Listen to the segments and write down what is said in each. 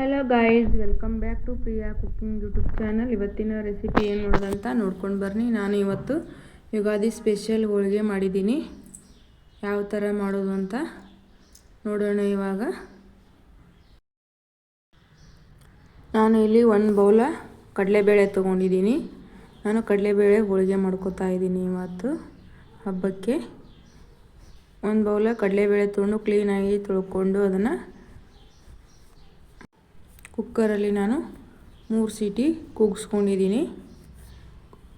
Hello guys welcome back to Priya cooking YouTube channel ಇವತ್ತಿನ recipe ಏನು ಮಾಡೋದಂತ ನೋಡ್ಕೊಂಡು ಬರ್ನಿ. ನಾನು ಇವತ್ತು ಯುಗಾದಿ ಸ್ಪೆಷಲ್ ಹೋಳಿಗೆ ಮಾಡಿದ್ದೀನಿ. ಯಾವ ಥರ ಮಾಡೋದು ಅಂತ ನೋಡೋಣ ಇವಾಗ. ನಾನು ಇಲ್ಲಿ ಒಂದು ಬೌಲ ಕಡಲೆಬೇಳೆ ತೊಗೊಂಡಿದ್ದೀನಿ. ನಾನು ಕಡಲೆಬೇಳೆ ಹೋಳಿಗೆ ಮಾಡ್ಕೋತಾ ಇದ್ದೀನಿ ಇವತ್ತು ಹಬ್ಬಕ್ಕೆ. ಒಂದು ಬೌಲ ಕಡಲೆಬೇಳೆ ತೊಗೊಂಡು ಕ್ಲೀನಾಗಿ ತೊಳ್ಕೊಂಡು ಅದನ್ನು ಕುಕ್ಕರಲ್ಲಿ ನಾನು ಮೂರು ಸೀಟಿ ಕೂಗಿಸ್ಕೊಂಡಿದ್ದೀನಿ.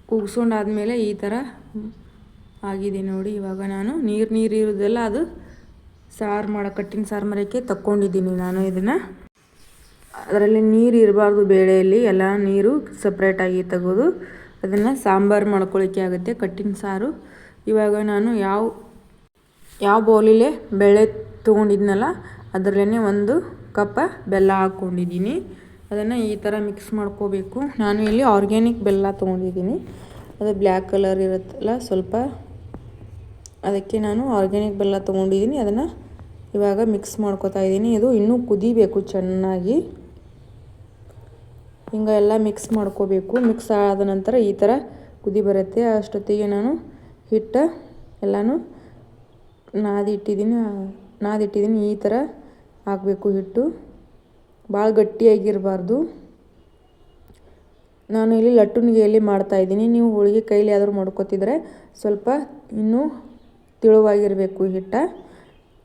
ಕೂಗಿಸ್ಕೊಂಡಾದಮೇಲೆ ಈ ಥರ ಆಗಿದೆ ನೋಡಿ, ಇವಾಗ ನಾನು ನೀರು ನೀರು ಇರೋದೆಲ್ಲ ಅದು ಸಾರು ಮಾಡೋ ಕಟ್ಟಿನ ಸಾರು ಮರಕ್ಕೆ ತಕ್ಕೊಂಡಿದ್ದೀನಿ ನಾನು ಇದನ್ನು. ಅದರಲ್ಲಿ ನೀರು ಇರಬಾರ್ದು ಬೇಳೆಯಲ್ಲಿ, ಎಲ್ಲ ನೀರು ಸಪ್ರೇಟಾಗಿ ತೆಗೆದು. ಅದನ್ನು ಸಾಂಬಾರು ಮಾಡ್ಕೊಳ್ಳಿಕ್ಕೆ ಆಗುತ್ತೆ ಕಟ್ಟಿನ ಸಾರು. ಇವಾಗ ನಾನು ಯಾವ ಯಾವ ಬೌಲಿಲೆ ಬೇಳೆ ತೊಗೊಂಡಿದ್ನಲ್ಲ ಅದರಲ್ಲೇ ಒಂದು ಕಪ್ಪ, ಬೆಲ್ಲ ಹಾಕ್ಕೊಂಡಿದ್ದೀನಿ. ಅದನ್ನು ಈ ಥರ ಮಿಕ್ಸ್ ಮಾಡ್ಕೋಬೇಕು. ನಾನು ಇಲ್ಲಿ ಆರ್ಗ್ಯಾನಿಕ್ ಬೆಲ್ಲ ತೊಗೊಂಡಿದ್ದೀನಿ. ಅದು ಬ್ಲ್ಯಾಕ್ ಕಲರ್ ಇರುತ್ತಲ್ಲ, ಸ್ವಲ್ಪ ಅದಕ್ಕೆ ನಾನು ಆರ್ಗ್ಯಾನಿಕ್ ಬೆಲ್ಲ ತೊಗೊಂಡಿದ್ದೀನಿ. ಅದನ್ನು ಇವಾಗ ಮಿಕ್ಸ್ ಮಾಡ್ಕೋತಾ ಇದ್ದೀನಿ. ಇದು ಇನ್ನೂ ಕುದಿಬೇಕು ಚೆನ್ನಾಗಿ. ಹಿಂಗೆ ಎಲ್ಲ ಮಿಕ್ಸ್ ಮಾಡ್ಕೋಬೇಕು. ಮಿಕ್ಸ್ ಆದ ನಂತರ ಈ ಥರ ಕುದಿ ಬರುತ್ತೆ. ಅಷ್ಟೊತ್ತಿಗೆ ನಾನು ಹಿಟ್ಟು ಎಲ್ಲನೂ ನಾದಿಟ್ಟಿದ್ದೀನಿ. ನಾದಿಟ್ಟಿದ್ದೀನಿ ಈ ಥರ ಹಾಕಬೇಕು ಹಿಟ್ಟು. ಭಾಳ ಗಟ್ಟಿಯಾಗಿರಬಾರ್ದು. ನಾನು ಇಲ್ಲಿ ಲಟ್ಟುನಿಗೆಯಲ್ಲಿ ಮಾಡ್ತಾಯಿದ್ದೀನಿ ನೀವು ಹೋಳಿಗೆ ಕೈಲಿ ಆದರೂ ಮಾಡ್ಕೊತಿದ್ರೆ ಸ್ವಲ್ಪ ಇನ್ನೂ ತಿಳುವಾಗಿರಬೇಕು ಹಿಟ್ಟ.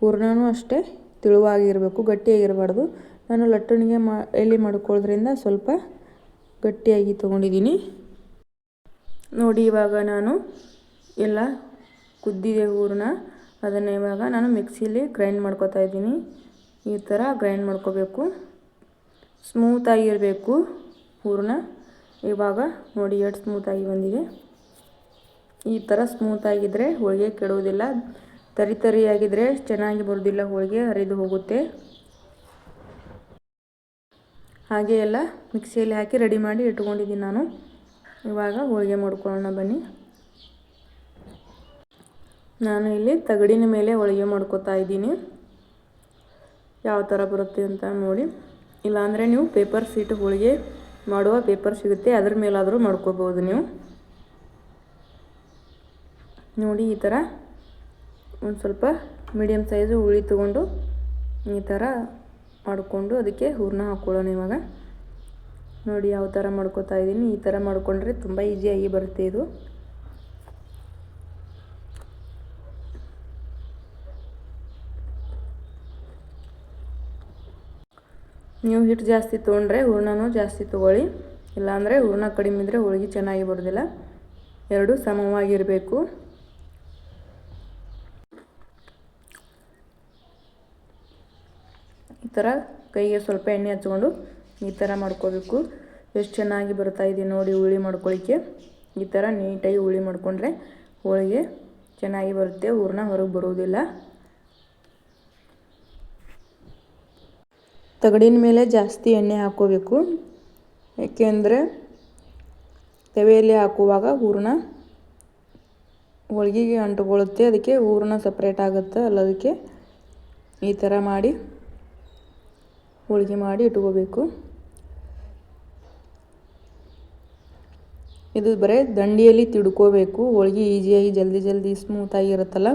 ಹೂರ್ಣನೂ ಅಷ್ಟೇ ತಿಳುವಾಗಿರಬೇಕು, ಗಟ್ಟಿಯಾಗಿರಬಾರ್ದು. ನಾನು ಲಟ್ಟಣಿಗೆ ಮಾ ಎಲ್ಲಿ ಮಾಡ್ಕೊಳ್ಳೋದ್ರಿಂದ ಸ್ವಲ್ಪ ಗಟ್ಟಿಯಾಗಿ ತೊಗೊಂಡಿದ್ದೀನಿ. ನೋಡಿ ಇವಾಗ ನಾನು ಎಲ್ಲ ಕುದ್ದಿದೆ ಹೂರಣ. ಅದನ್ನು ಇವಾಗ ನಾನು ಮಿಕ್ಸಿಲಿ ಗ್ರೈಂಡ್ ಮಾಡ್ಕೊತಾ ಇದ್ದೀನಿ. ಈ ಥರ ಗ್ರೈಂಡ್ ಮಾಡ್ಕೋಬೇಕು. ಸ್ಮೂತಾಗಿರಬೇಕು ಪೂರ್ಣ ಇವಾಗ ನೋಡಿ ಎಷ್ಟು ಸ್ಮೂತಾಗಿ ಬಂದಿದೆ. ಈ ಥರ ಸ್ಮೂತಾಗಿದ್ದರೆ ಹೋಳಿಗೆ ಕೆಡುವುದಿಲ್ಲ ತರಿ ತರಿಯಾಗಿದ್ದರೆ ಚೆನ್ನಾಗಿ ಬರೋದಿಲ್ಲ, ಹೋಳಿಗೆ ಹರಿದು ಹೋಗುತ್ತೆ. ಹಾಗೆ ಎಲ್ಲ ಮಿಕ್ಸಿಯಲ್ಲಿ ಹಾಕಿ ರೆಡಿ ಮಾಡಿ ಇಟ್ಕೊಂಡಿದ್ದೀನಿ ನಾನು. ಇವಾಗ ಹೋಳಿಗೆ ಮಾಡ್ಕೊಳ್ಳೋಣ ಬನ್ನಿ. ನಾನು ಇಲ್ಲಿ ತಗಡಿನ ಮೇಲೆ ಹೋಳಿಗೆ ಮಾಡ್ಕೋತಾ ಇದ್ದೀನಿ. ಯಾವ ಥರ ಬರುತ್ತೆ ಅಂತ ನೋಡಿ. ಇಲ್ಲಾಂದರೆ ನೀವು ಪೇಪರ್ ಸೀಟ್ ಹೋಳಿಗೆ ಮಾಡುವ ಪೇಪರ್ ಸಿಗುತ್ತೆ, ಅದ್ರ ಮೇಲಾದರೂ ಮಾಡ್ಕೋಬೋದು ನೀವು. ನೋಡಿ ಈ ಥರ ಒಂದು ಸ್ವಲ್ಪ ಮೀಡಿಯಮ್ ಸೈಜು ಹುಳಿ ತೊಗೊಂಡು ಈ ಥರ ಮಾಡಿಕೊಂಡು ಅದಕ್ಕೆ ಹೂರಣ ಹಾಕ್ಕೊಳ್ಳೋಣ ಇವಾಗ. ನೋಡಿ ಯಾವ ಥರ ಮಾಡ್ಕೋತಾ ಇದ್ದೀನಿ. ಈ ಥರ ಮಾಡಿಕೊಂಡ್ರೆ ತುಂಬ ಈಸಿಯಾಗಿ ಬರುತ್ತೆ ಇದು. ನೀವು ಹಿಟ್ಟು ಜಾಸ್ತಿ ತೊಗೊಂಡ್ರೆ ಹೂರ್ಣನೂ ಜಾಸ್ತಿ ತೊಗೊಳ್ಳಿ. ಇಲ್ಲಾಂದರೆ ಹೂರ್ಣ ಕಡಿಮೆ ಇದ್ದರೆ ಹೋಳಿಗೆ ಚೆನ್ನಾಗಿ ಬರೋದಿಲ್ಲ. ಎರಡು ಸಮವಾಗಿರಬೇಕು. ಈ ಥರ ಕೈಗೆ ಸ್ವಲ್ಪ ಎಣ್ಣೆ ಹಚ್ಕೊಂಡು ಈ ಥರ ಮಾಡ್ಕೋಬೇಕು. ಎಷ್ಟು ಚೆನ್ನಾಗಿ ಬರ್ತಾ ಇದೆ ನೋಡಿ ಹುಳಿ ಮಾಡ್ಕೊಳ್ಳಿಕ್ಕೆ ಈ ಥರ ನೀಟಾಗಿ ಹುಳಿ ಮಾಡಿಕೊಂಡ್ರೆ ಹೋಳಿಗೆ ಚೆನ್ನಾಗಿ ಬರುತ್ತೆ. ಹೂರ್ಣ ಹೊರಗೆ ಬರುವುದಿಲ್ಲ. ತಗಡಿನ ಮೇಲೆ ಜಾಸ್ತಿ ಎಣ್ಣೆ ಹಾಕ್ಕೋಬೇಕು ಏಕೆಂದರೆ ತವೆಯಲ್ಲಿ ಹಾಕುವಾಗ ಹೂರಣ ಹೋಳ್ಗೆಗೆ ಅಂಟುಕೊಳ್ಳುತ್ತೆ. ಅದಕ್ಕೆ ಹೂರಣ ಸಪ್ರೇಟ್ ಆಗುತ್ತೆ. ಅಲ್ಲದಕ್ಕೆ ಈ ಥರ ಮಾಡಿ ಹೋಳಿಗೆ ಮಾಡಿ ಇಟ್ಕೋಬೇಕು. ಇದು ಬರೀ ದಂಡಿಯಲ್ಲಿ ತಿಡ್ಕೋಬೇಕು. ಹೋಳಿಗೆ ಈಸಿಯಾಗಿ ಜಲ್ದಿ ಜಲ್ದಿ ಸ್ಮೂತಾಗಿರುತ್ತಲ್ಲ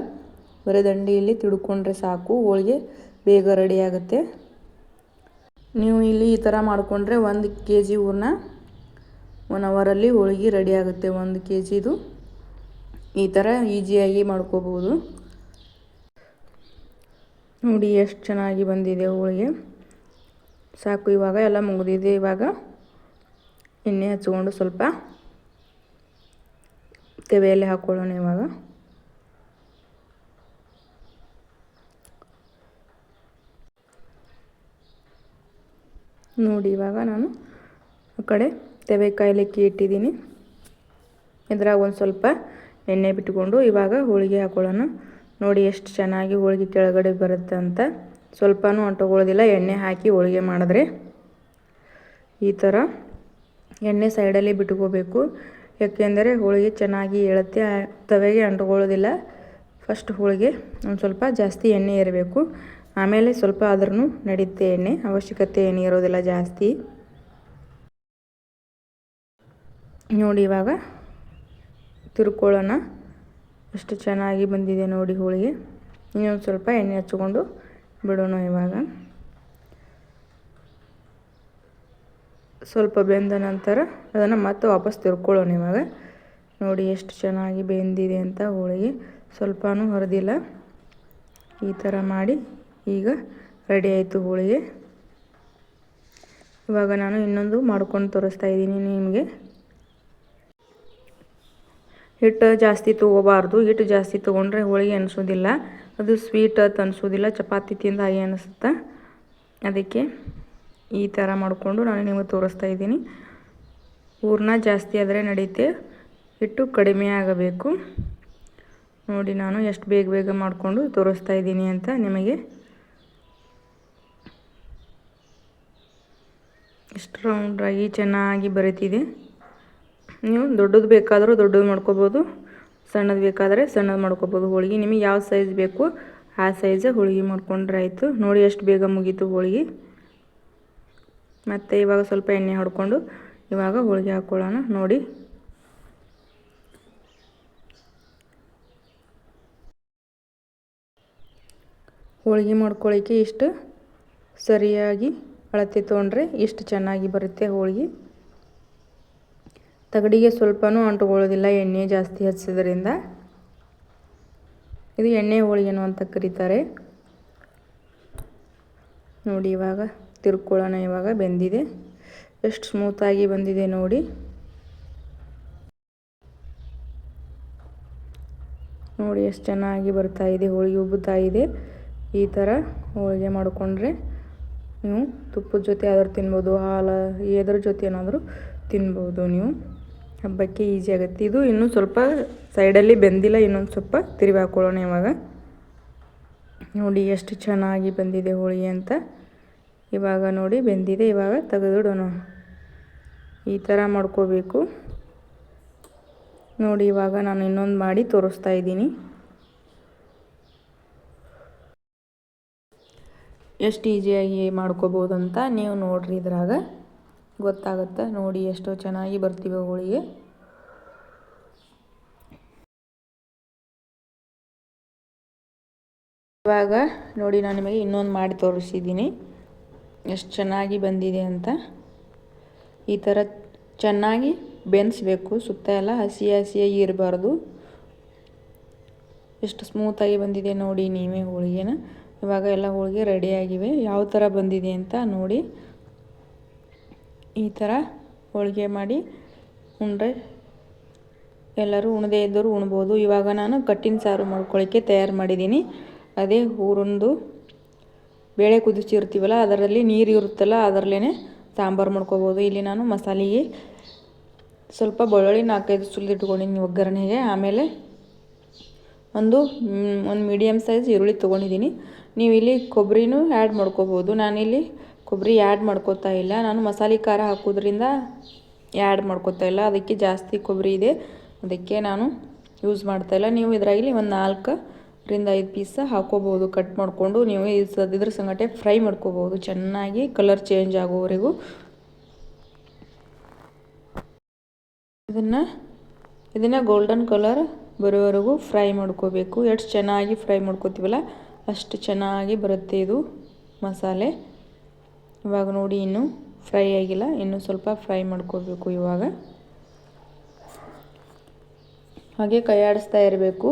ಬರೀ ದಂಡಿಯಲ್ಲಿ ತಿಡ್ಕೊಂಡ್ರೆ ಸಾಕು. ಹೋಳಿಗೆ ಬೇಗ ರೆಡಿ ಆಗುತ್ತೆ. ನೀವು ಇಲ್ಲಿ ಈ ಥರ ಮಾಡಿಕೊಂಡ್ರೆ ಒಂದು ಕೆ ಜಿ ಹೂರ್ಣ ಒನ್ ಅವರಲ್ಲಿ ಹೋಳಿಗೆ ರೆಡಿ ಆಗುತ್ತೆ, ಒಂದು ಕೆ ಜಿದು ಈ ಥರ ಈಜಿಯಾಗಿ ಮಾಡ್ಕೋಬೋದು. ನೋಡಿ ಎಷ್ಟು ಚೆನ್ನಾಗಿ ಬಂದಿದೆ ಹೋಳಿಗೆ. ಸಾಕು, ಇವಾಗ ಎಲ್ಲ ಮುಗಿದಿದೆ. ಇವಾಗ ಎಣ್ಣೆ ಹಚ್ಕೊಂಡು ಸ್ವಲ್ಪ ತೆವೆಯಲ್ಲಿ ಹಾಕ್ಕೊಳ್ಳೋಣ ಇವಾಗ. ನೋಡಿ ಇವಾಗ ನಾನು ಆ ಕಡೆ ತೆವೆ ಕಾಯ್ಲಿಕ್ಕೆ ಇಟ್ಟಿದ್ದೀನಿ. ಇದ್ರಾಗ ಒಂದು ಸ್ವಲ್ಪ ಎಣ್ಣೆ ಬಿಟ್ಕೊಂಡು ಇವಾಗ ಹೋಳಿಗೆ ಹಾಕೊಳ್ಳೋಣ. ನೋಡಿ ಎಷ್ಟು ಚೆನ್ನಾಗಿ ಹೋಳಿಗೆ ಕೆಳಗಡೆ ಬರುತ್ತೆ ಅಂತ. ಸ್ವಲ್ಪನೂ ಅಂಟಗೊಳ್ಳೋದಿಲ್ಲ ಎಣ್ಣೆ ಹಾಕಿ ಹೋಳಿಗೆ ಮಾಡಿದ್ರೆ. ಈ ಥರ ಎಣ್ಣೆ ಸೈಡಲ್ಲಿ ಬಿಟ್ಕೋಬೇಕು. ಯಾಕೆಂದರೆ ಹೋಳಿಗೆ ಚೆನ್ನಾಗಿ ಏಳುತ್ತೆ ತವೆಗೆ ಅಂಟಗೊಳ್ಳೋದಿಲ್ಲ ಫಸ್ಟ್ ಹೋಳಿಗೆ ಒಂದು ಸ್ವಲ್ಪ ಜಾಸ್ತಿ ಎಣ್ಣೆ ಇರಬೇಕು ಆಮೇಲೆ ಸ್ವಲ್ಪ ಆದ್ರೂ ನಡೀತೆ ಎಣ್ಣೆ. ಅವಶ್ಯಕತೆ ಏನು ಇರೋದಿಲ್ಲ ಜಾಸ್ತಿ. ನೋಡಿ ಇವಾಗ ತಿರ್ಕೊಳ್ಳೋಣ. ಎಷ್ಟು ಚೆನ್ನಾಗಿ ಬಂದಿದೆ ನೋಡಿ ಹೋಳಿಗೆ. ಇನ್ನೊಂದು ಸ್ವಲ್ಪ ಎಣ್ಣೆ ಹಚ್ಕೊಂಡು ಬಿಡೋಣ ಇವಾಗ. ಸ್ವಲ್ಪ ಬೆಂದ ನಂತರ ಅದನ್ನು ಮತ್ತೆ ವಾಪಸ್ ತಿರ್ಕೊಳ್ಳೋಣ ಇವಾಗ. ನೋಡಿ ಎಷ್ಟು ಚೆನ್ನಾಗಿ ಬೆಂದಿದೆ ಅಂತ ಹೋಳಿಗೆ. ಸ್ವಲ್ಪನೂ ಹೊರದಿಲ್ಲ. ಈ ಥರ ಮಾಡಿ ಈಗ ರೆಡಿ ಆಯಿತು ಹೋಳಿಗೆ. ಇವಾಗ ನಾನು ಇನ್ನೊಂದು ಮಾಡ್ಕೊಂಡು ತೋರಿಸ್ತಾ ಇದ್ದೀನಿ ನಿಮಗೆ. ಹಿಟ್ಟು ಜಾಸ್ತಿ ತೊಗೋಬಾರ್ದು. ಹಿಟ್ಟು ಜಾಸ್ತಿ ತೊಗೊಂಡ್ರೆ ಹೋಳಿಗೆ ಅನಿಸೋದಿಲ್ಲ. ಅದು ಸ್ವೀಟ್ ಅಂತ ಅನಿಸೋದಿಲ್ಲ. ಚಪಾತಿ ತಿಂದ ಹಾಗೆ ಅನಿಸುತ್ತೆ? ಅದಕ್ಕೆ ಈ ಥರ ಮಾಡಿಕೊಂಡು ನಾನು ನಿಮಗೆ ತೋರಿಸ್ತಾ ಇದ್ದೀನಿ. ಹೂರ್ಣ ಜಾಸ್ತಿ ಆದರೆ ನಡೀತೆ. ಹಿಟ್ಟು ಕಡಿಮೆ ಆಗಬೇಕು. ನೋಡಿ ನಾನು ಎಷ್ಟು ಬೇಗ ಬೇಗ ಮಾಡಿಕೊಂಡು ತೋರಿಸ್ತಾ ಇದ್ದೀನಿ ಅಂತ ನಿಮಗೆ ಎಷ್ಟು ರೌಂಡಾಗಿ ಚೆನ್ನಾಗಿ ಬರೀತಿದೆ. ನೀವು ದೊಡ್ಡದು ಬೇಕಾದರೂ ದೊಡ್ಡದು ಮಾಡ್ಕೋಬೋದು, ಸಣ್ಣದು ಬೇಕಾದರೆ ಸಣ್ಣದು ಮಾಡ್ಕೋಬೋದು. ಹೋಳಿಗೆ ನಿಮಗೆ ಯಾವ ಸೈಜ್ ಬೇಕು ಆ ಸೈಜ್ ಹೋಳಿಗೆ ಮಾಡ್ಕೊಂಡ್ರೆ ಆಯಿತು. ನೋಡಿ ಎಷ್ಟು ಬೇಗ ಮುಗೀತು ಹೋಳಿಗೆ. ಮತ್ತು ಇವಾಗ ಸ್ವಲ್ಪ ಎಣ್ಣೆ ಹೊಡ್ಕೊಂಡು ಇವಾಗ ಹೋಳಿಗೆ ಹಾಕ್ಕೊಳ್ಳೋಣ ನೋಡಿ. ಹೋಳಿಗೆ ಮಾಡ್ಕೊಳ್ಳಿಕ್ಕೆ ಇಷ್ಟು ಸರಿಯಾಗಿ ಅಳತೆ ತೊಗೊಂಡ್ರೆ ಇಷ್ಟು ಚೆನ್ನಾಗಿ ಬರುತ್ತೆ ಹೋಳಿಗೆ. ತಗಡಿಗೆ ಸ್ವಲ್ಪನೂ ಅಂಟುಕೊಳ್ಳೋದಿಲ್ಲ, ಎಣ್ಣೆ ಜಾಸ್ತಿ ಹಚ್ಚಿದ್ರಿಂದ. ಇದು ಎಣ್ಣೆ ಹೋಳಿಗೆ ಅಂತ ಕರೀತಾರೆ. ನೋಡಿ ಇವಾಗ ತಿರ್ಕೊಳ್ಳೋಣ, ಇವಾಗ ಬೆಂದಿದೆ. ಎಷ್ಟು ಸ್ಮೂತಾಗಿ ಬಂದಿದೆ ನೋಡಿ. ನೋಡಿ ಎಷ್ಟು ಚೆನ್ನಾಗಿ ಬರ್ತಾ ಇದೆ, ಹೋಳಿಗೆ ಉಬ್ಬುತ್ತಾ ಇದೆ. ಈ ಥರ ಹೋಳಿಗೆ ಮಾಡಿಕೊಂಡ್ರೆ ನೀವು ತುಪ್ಪದ ಜೊತೆ ಆದರೂ ತಿನ್ಬೋದು, ಹಾಲು, ಏದ್ರ ಜೊತೆ ಏನಾದರೂ ತಿನ್ಬೋದು ನೀವು. ಹಬ್ಬಕ್ಕೆ ಈಸಿ ಆಗುತ್ತೆ. ಇದು ಇನ್ನೂ ಸ್ವಲ್ಪ ಸೈಡಲ್ಲಿ ಬೆಂದಿಲ್ಲ, ಇನ್ನೊಂದು ಸ್ವಲ್ಪ ತಿರುವಿ ಹಾಕೊಳ್ಳೋಣ ಇವಾಗ. ನೋಡಿ ಎಷ್ಟು ಚೆನ್ನಾಗಿ ಬಂದಿದೆ ಹೋಳಿಗೆ ಅಂತ. ಇವಾಗ ನೋಡಿ ಬೆಂದಿದೆ, ಇವಾಗ ತೆಗೆದಿಡೋಣ. ಈ ಥರ ಮಾಡ್ಕೋಬೇಕು. ನೋಡಿ ಇವಾಗ ನಾನು ಇನ್ನೊಂದು ಮಾಡಿ ತೋರಿಸ್ತಾ ಇದ್ದೀನಿ. ಎಷ್ಟು ಈಸಿಯಾಗಿ ಮಾಡ್ಕೋಬೋದು ಅಂತ ನೀವು ನೋಡ್ರಿ ಇದ್ರಾಗ. ಗೊತ್ತಾಗುತ್ತೆ, ನೋಡಿ ಎಷ್ಟೋ ಚೆನ್ನಾಗಿ ಬರ್ತೀವಿ ಹೋಳಿಗೆ. ಇವಾಗ ನೋಡಿ ನಾನು ನಿಮಗೆ ಇನ್ನೊಂದು ಮಾಡಿ ತೋರಿಸಿದ್ದೀನಿ. ಎಷ್ಟು ಚೆನ್ನಾಗಿ ಬಂದಿದೆ ಅಂತ. ಈ ಥರ ಚೆನ್ನಾಗಿ ಬೆನ್ಸ್ಬೇಕು, ಸುತ್ತ ಎಲ್ಲ ಹಸಿ ಹಸಿಯಾಗಿ ಇರಬಾರ್ದು. ಎಷ್ಟು ಸ್ಮೂತಾಗಿ ಬಂದಿದೆ ನೋಡಿ ನೀವೇ ಹೋಳಿಗೆನ. ಇವಾಗ ಎಲ್ಲ ಹೋಳಿಗೆ ರೆಡಿಯಾಗಿವೆ ಯಾವ ಥರ ಬಂದಿದೆ ಅಂತ ನೋಡಿ. ಈ ಥರ ಹೋಳಿಗೆ ಮಾಡಿ ಉಂಡ್ರೆ ಎಲ್ಲರೂ ಉಣದೇ ಇದ್ದರೂ ಉಣ್ಬೋದು. ಇವಾಗ ನಾನು ಕಟ್ಟಿನ ಸಾರು ಮಾಡ್ಕೊಳ್ಳಿಕ್ಕೆ ತಯಾರು ಮಾಡಿದ್ದೀನಿ. ಅದೇ ಊರೊಂದು ಬೇಳೆ ಕುದಿಸಿರ್ತೀವಲ್ಲ, ಅದರಲ್ಲಿ ನೀರು ಇರುತ್ತಲ್ಲ ಅದರಲ್ಲೇ ಸಾಂಬಾರು ಮಾಡ್ಕೋಬೋದು. ಇಲ್ಲಿ ನಾನು ಮಸಾಲೆಗೆ ಸ್ವಲ್ಪ ಬೆಳ್ಳುಳ್ಳಿ ನಾಲ್ಕೈದು ಸುಲಿದಿಟ್ಕೊಂಡಿದ್ದೀನಿ ಒಗ್ಗರಣೆಗೆ. ಆಮೇಲೆ ಒಂದು ಒಂದು ಮೀಡಿಯಮ್ ಸೈಜ್ ಈರುಳ್ಳಿ ತೊಗೊಂಡಿದ್ದೀನಿ. ನೀವು ಇಲ್ಲಿ ಕೊಬ್ಬರಿನೂ ಆ್ಯಡ್ ಮಾಡ್ಕೋಬೋದು. ನಾನಿಲ್ಲಿ ಕೊಬ್ಬರಿ ಆ್ಯಡ್ ಮಾಡ್ಕೋತಾ ಇಲ್ಲ. ನಾನು ಮಸಾಲೆ ಖಾರ ಹಾಕೋದ್ರಿಂದ ಆ್ಯಡ್ ಮಾಡ್ಕೋತಾ ಇಲ್ಲ. ಅದಕ್ಕೆ ಜಾಸ್ತಿ ಕೊಬ್ಬರಿ ಇದೆ. ಅದಕ್ಕೆ ನಾನು ಯೂಸ್ ಮಾಡ್ತಾಯಿಲ್ಲ ನೀವು ಇದರಲ್ಲಿ ಒಂದು ನಾಲ್ಕರಿಂದ ಐದು ಪೀಸ ಹಾಕೋಬೋದು. ಕಟ್ ಮಾಡಿಕೊಂಡು ನೀವು ಇದ್ರ ಸಂಗಟೆ ಫ್ರೈ ಮಾಡ್ಕೋಬೋದು. ಚೆನ್ನಾಗಿ ಕಲರ್ ಚೇಂಜ್ ಆಗೋವರೆಗೂ. ಇದನ್ನು ಇದನ್ನು ಗೋಲ್ಡನ್ ಕಲರ್ ಬರೋವರೆಗೂ ಫ್ರೈ ಮಾಡ್ಕೋಬೇಕು. ಎಷ್ಟು ಚೆನ್ನಾಗಿ ಫ್ರೈ ಮಾಡ್ಕೋತೀವಲ್ಲ? ಅಷ್ಟು ಚೆನ್ನಾಗಿ ಬರುತ್ತೆ ಇದು ಮಸಾಲೆ. ಇವಾಗ ನೋಡಿ ಇನ್ನೂ ಫ್ರೈ ಆಗಿಲ್ಲ, ಇನ್ನು ಸ್ವಲ್ಪ ಫ್ರೈ ಮಾಡ್ಕೋಬೇಕು ಇವಾಗ. ಹಾಗೆ ಕೈ ಆಡಿಸ್ತಾ ಇರಬೇಕು.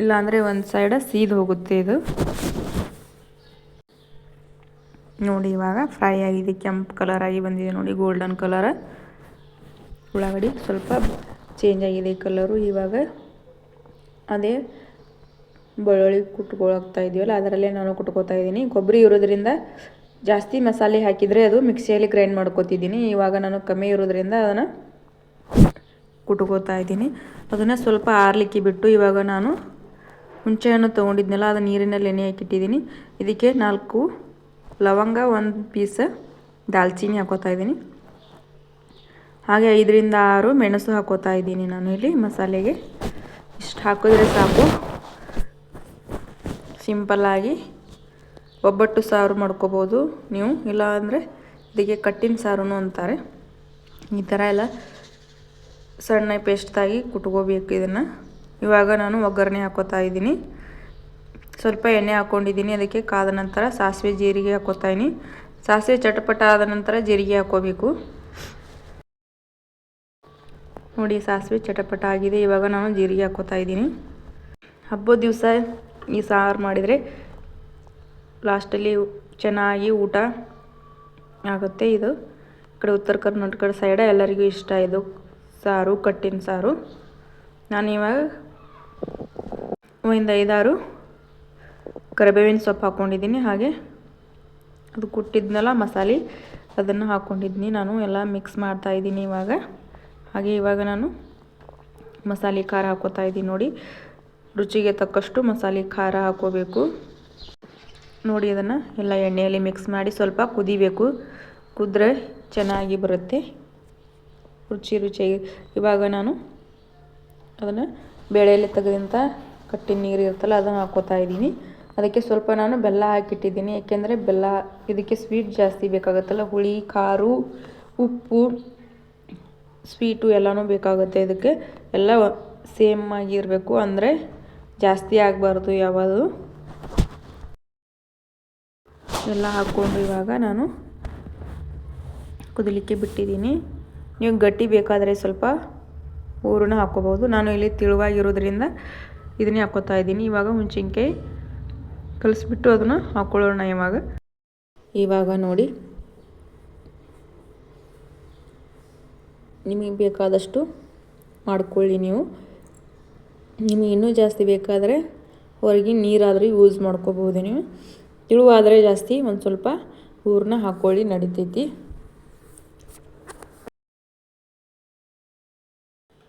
ಇಲ್ಲಾಂದರೆ ಒಂದು ಸೈಡ ಸೀದ್ ಹೋಗುತ್ತೆ ಇದು. ನೋಡಿ ಇವಾಗ ಫ್ರೈ ಆಗಿದೆ, ಕೆಂಪು ಕಲರ್ ಆಗಿ ಬಂದಿದೆ ನೋಡಿ ಗೋಲ್ಡನ್ ಕಲರ್ ಉಳ್ಳಾಗಡ್ಡಿ ಸ್ವಲ್ಪ ಚೇಂಜ್ ಆಗಿದೆ ಕಲರು ಇವಾಗ ಅದೇ ಬೆಳ್ಳುಳ್ಳಿ ಕುಟ್ಕೊಳ್ತಾ ಇದೆಯಲ್ಲ ಅದರಲ್ಲೇ ನಾನು ಕುಟ್ಕೋತಾ ಇದ್ದೀನಿ ಕೊಬ್ಬರಿ ಇರೋದ್ರಿಂದ ಜಾಸ್ತಿ ಮಸಾಲೆ ಹಾಕಿದರೆ ಅದು ಮಿಕ್ಸಿಯಲ್ಲಿ ಗ್ರೈಂಡ್ ಮಾಡ್ಕೋತಿದ್ದೀನಿ. ಇವಾಗ ನಾನು ಕಮ್ಮಿ ಇರೋದ್ರಿಂದ ಅದನ್ನು ಕುಟ್ಕೋತಾ ಇದ್ದೀನಿ ಅದನ್ನು ಸ್ವಲ್ಪ ಆರ್ಲಿಕ್ಕೆ ಬಿಟ್ಟು ಇವಾಗ ನಾನು ಹುಣಸೆಹಣ್ಣು ತೊಗೊಂಡಿದ್ನಲ್ಲ ಅದು ನೀರಿನಲ್ಲಿ ಎಣ್ಣೆ ಹಾಕಿಟ್ಟಿದ್ದೀನಿ. ಇದಕ್ಕೆ ನಾಲ್ಕು ಲವಂಗ, ಒಂದು ಪೀಸ್ ದಾಲ್ಚಿನ್ನಿ ಹಾಕೋತಾ ಇದ್ದೀನಿ ಹಾಗೆ ಐದರಿಂದ ಆರು ಮೆಣಸು ಹಾಕೋತಾ ಇದ್ದೀನಿ ನಾನು ಇಲ್ಲಿ ಮಸಾಲೆಗೆ. ಇಷ್ಟು ಹಾಕಿದ್ರೆ ಸಾಕು. ಸಿಂಪಲ್ಲಾಗಿ ಒಬ್ಬಟ್ಟು ಸಾರು ಮಾಡ್ಕೋಬೋದು ನೀವು. ಇಲ್ಲ ಅಂದರೆ ಇದಕ್ಕೆ ಕಟ್ಟಿನ ಸಾರು ಅಂತಾರೆ. ಈ ಥರ ಎಲ್ಲ ಸಣ್ಣ ಪೇಸ್ಟಾಗಿ ಕುಟ್ಕೋಬೇಕು ಇದನ್ನು. ಇವಾಗ ನಾನು ಒಗ್ಗರಣೆ ಹಾಕೋತಾ ಇದ್ದೀನಿ. ಸ್ವಲ್ಪ ಎಣ್ಣೆ ಹಾಕ್ಕೊಂಡಿದ್ದೀನಿ ಅದಕ್ಕೆ ಕಾದ ನಂತರ ಸಾಸಿವೆ ಜೀರಿಗೆ ಹಾಕೋತಾ ಸಾಸಿವೆ ಚಟಪಟ ಆದ ನಂತರ ಜೀರಿಗೆ ಹಾಕೋಬೇಕು. ನೋಡಿ ಸಾಸಿವೆ ಚಟಪಟ ಆಗಿದೆ. ಇವಾಗ ನಾನು ಜೀರಿಗೆ ಹಾಕೋತಾ ಇದ್ದೀನಿ. ಹಬ್ಬದ ದಿವಸ ಈ ಸಾರು ಮಾಡಿದರೆ ಲಾಸ್ಟಲ್ಲಿ ಚೆನ್ನಾಗಿ ಊಟ ಆಗುತ್ತೆ ಇದು. ಈ ಕಡೆ ಉತ್ತರ ಕರ್ನಾಟಕ ಸೈಡ ಎಲ್ಲರಿಗೂ ಇಷ್ಟ ಇದು ಸಾರು, ಕಟ್ಟಿನ ಸಾರು. ನಾನು ಇವಾಗ ಒಂದು ಐದಾರು ಕರಿಬೇವಿನ ಸೊಪ್ಪು ಹಾಕ್ಕೊಂಡಿದ್ದೀನಿ ಹಾಗೆ ಅದು ಕುಟ್ಟಿದ್ನಲ್ಲ ಮಸಾಲೆ, ಅದನ್ನು ಹಾಕ್ಕೊಂಡಿದ್ದೀನಿ ನಾನು. ಎಲ್ಲ ಮಿಕ್ಸ್ ಮಾಡ್ತಾಯಿದ್ದೀನಿ ಇವಾಗ. ಹಾಗೆ ಇವಾಗ ನಾನು ಮಸಾಲೆ ಖಾರ ಹಾಕೋತಾ ಇದ್ದೀನಿ ನೋಡಿ. ರುಚಿಗೆ ತಕ್ಕಷ್ಟು ಮಸಾಲೆ ಖಾರ ಹಾಕೋಬೇಕು. ನೋಡಿ ಅದನ್ನು ಎಲ್ಲ ಎಣ್ಣೆಯಲ್ಲಿ ಮಿಕ್ಸ್ ಮಾಡಿ ಸ್ವಲ್ಪ ಕುದಿಬೇಕು. ಕುದ್ರೆ ಚೆನ್ನಾಗಿ ಬರುತ್ತೆ. ರುಚಿ ರುಚಿಯಾಗಿ. ಇವಾಗ ನಾನು ಅದನ್ನು ಬೇಳೆಯಲ್ಲಿ ತೆಗೆದಂಥ ಕಟ್ಟಿ ನೀರು ಇರುತ್ತಲ್ಲ ಅದನ್ನು ಹಾಕೋತಾ ಇದ್ದೀನಿ. ಅದಕ್ಕೆ ಸ್ವಲ್ಪ ನಾನು ಬೆಲ್ಲ ಹಾಕಿಟ್ಟಿದ್ದೀನಿ. ಯಾಕೆಂದರೆ ಬೆಲ್ಲ ಇದಕ್ಕೆ ಸ್ವೀಟ್ ಜಾಸ್ತಿ ಬೇಕಾಗುತ್ತಲ್ಲ. ಹುಳಿ, ಖಾರು, ಉಪ್ಪು ಸ್ವೀಟು ಎಲ್ಲನೂ ಬೇಕಾಗುತ್ತೆ. ಇದಕ್ಕೆ ಎಲ್ಲ ಸೇಮ್ ಆಗಿರಬೇಕು. ಅಂದರೆ ಜಾಸ್ತಿ ಆಗಬಾರ್ದು ಯಾವುದು ಎಲ್ಲ ಹಾಕ್ಕೊಂಡು ಇವಾಗ ನಾನು ಕುದಿಲಿಕ್ಕೆ ಬಿಟ್ಟಿದ್ದೀನಿ. ನೀವು ಗಟ್ಟಿ ಬೇಕಾದರೆ ಸ್ವಲ್ಪ ಊರನ್ನ ಹಾಕ್ಕೋಬೋದು. ನಾನು ಇಲ್ಲಿ ತಿಳುವಾಗಿರೋದ್ರಿಂದ ಇದನ್ನೇ ಹಾಕ್ಕೋತಾ ಇದ್ದೀನಿ. ಇವಾಗ ಹುಣಸಿನ್ಕಾಯಿ ಕಲಿಸ್ಬಿಟ್ಟು ಅದನ್ನು ಹಾಕ್ಕೊಳ್ಳೋಣ ಇವಾಗ. ಇವಾಗ ನೋಡಿ. ನಿಮಗೆ ಬೇಕಾದಷ್ಟು ಮಾಡ್ಕೊಳ್ಳಿ ನೀವು. ನಿಮಗೆ ಇನ್ನೂ ಜಾಸ್ತಿ ಬೇಕಾದರೆ ಹೊರಗಿನ ನೀರಾದರೂ ಯೂಸ್ ಮಾಡ್ಕೋಬೋದು ನೀವು. ತಿಳುವಾದರೆ ಜಾಸ್ತಿ ಒಂದು ಸ್ವಲ್ಪ ಹೂರನ್ನ ಹಾಕ್ಕೊಳ್ಳಿ, ನಡಿತೈತಿ.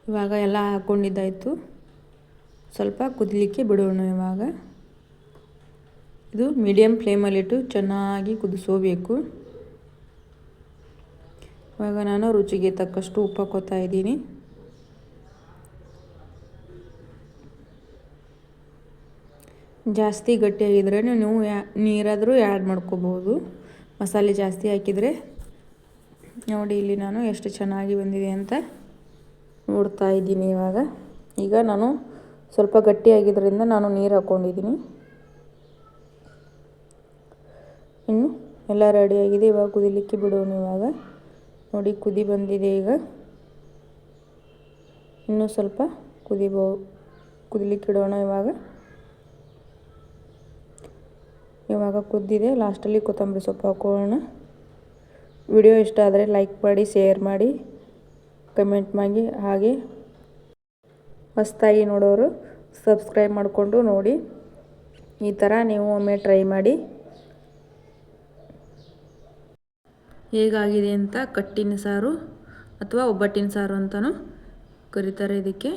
ಇವಾಗ ಎಲ್ಲ ಹಾಕ್ಕೊಂಡಿದ್ದಾಯಿತು ಸ್ವಲ್ಪ ಕುದಲಿಕ್ಕೆ ಬಿಡೋಣ ಇವಾಗ. ಇದು ಮೀಡಿಯಮ್ ಫ್ಲೇಮಲ್ಲಿಟ್ಟು ಚೆನ್ನಾಗಿ ಕುದಿಸೋಬೇಕು. ಇವಾಗ ನಾನು ರುಚಿಗೆ ತಕ್ಕಷ್ಟು ಉಪ್ಪು ಹಾಕೋತಾ ಇದ್ದೀನಿ. ಜಾಸ್ತಿ ಗಟ್ಟಿಯಾಗಿದ್ರೆ ನೀವು ಯಾ, ನೀರಾದರೂ ಆ್ಯಡ್ ಮಾಡ್ಕೋಬೋದು. ಮಸಾಲೆ ಜಾಸ್ತಿ ಹಾಕಿದರೆ ನೋಡಿ ಇಲ್ಲಿ ನಾನು ಎಷ್ಟು ಚೆನ್ನಾಗಿ ಬಂದಿದೆ ಅಂತ ನೋಡ್ತಾ ಇದ್ದೀನಿ ಇವಾಗ. ಈಗ ನಾನು ಸ್ವಲ್ಪ ಗಟ್ಟಿಯಾಗಿದ್ದರಿಂದ ನಾನು ನೀರು ಹಾಕ್ಕೊಂಡಿದ್ದೀನಿ ಇನ್ನು ಎಲ್ಲ ರೆಡಿಯಾಗಿದೆ ಇವಾಗ ಕುದಿಲಿಕ್ಕೆ ಬಿಡೋಣ ಇವಾಗ. ನೋಡಿ ಕುದಿ ಬಂದಿದೆ ಈಗ. ಇನ್ನೂ ಸ್ವಲ್ಪ ಕುದಿಬೋ, ಕುದಿಲಿಕ್ಕೆ ಇಡೋಣ ಇವಾಗ. ಇವಾಗ ಕುದ್ದಿದೆ ಲಾಸ್ಟಲ್ಲಿ ಕೊತ್ತಂಬರಿ ಸೊಪ್ಪು ಹಾಕೋಣ ವಿಡಿಯೋ ಇಷ್ಟ ಆದರೆ ಲೈಕ್ ಮಾಡಿ ಶೇರ್ ಮಾಡಿ ಕಮೆಂಟ್ ಮಾಡಿ, ಹಾಗೆ ಹೊಸ್ದಾಗಿ ನೋಡೋರು ಸಬ್ಸ್ಕ್ರೈಬ್ ಮಾಡಿಕೊಂಡು ನೋಡಿ. ಈ ಥರ ನೀವು ಒಮ್ಮೆ ಟ್ರೈ ಮಾಡಿ. ಹೇಗಾಗಿದೆ ಅಂತ ಕಟ್ಟಿನ ಸಾರು ಅಥವಾ ಒಬ್ಬಟ್ಟಿನ ಸಾರು ಅಂತಲೂ ಕರೀತಾರೆ ಇದಕ್ಕೆ.